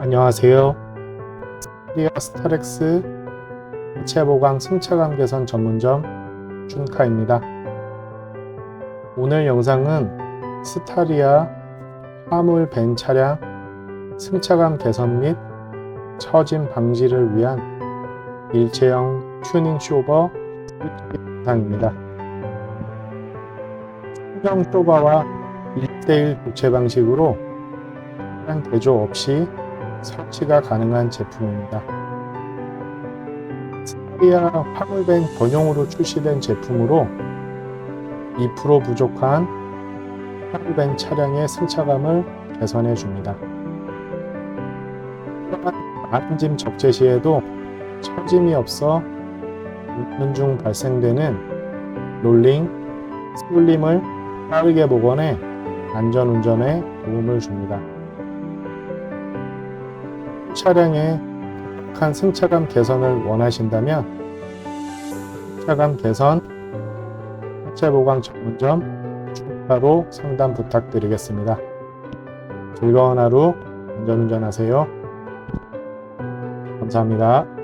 안녕하세요. 리아 스타렉스 하체 보강 승차감 개선 전문점 준카입니다. 오늘 영상은 스타리아 화물 벤 차량 승차감 개선 및 처짐 방지를 위한 일체형 튜닝 쇼버 영상입니다. 수정 쇼버와 1대1 교체 방식으로 차량 개조 없이 설치가 가능한 제품입니다. 스타리아 화물밴 전용으로 출시된 제품으로 2% 부족한 화물밴 차량의 승차감을 개선해 줍니다. 또한 많은 짐 적재 시에도 처짐이 없어 운전 중 발생되는 롤링, 쏠림을 빠르게 복원해 안전 운전에 도움을 줍니다. 차량의 강력한 승차감 개선을 원하신다면 승차감 개선 하체 보강 전문점 중파로 상담 부탁드리겠습니다. 즐거운 하루 안전운전하세요. 감사합니다.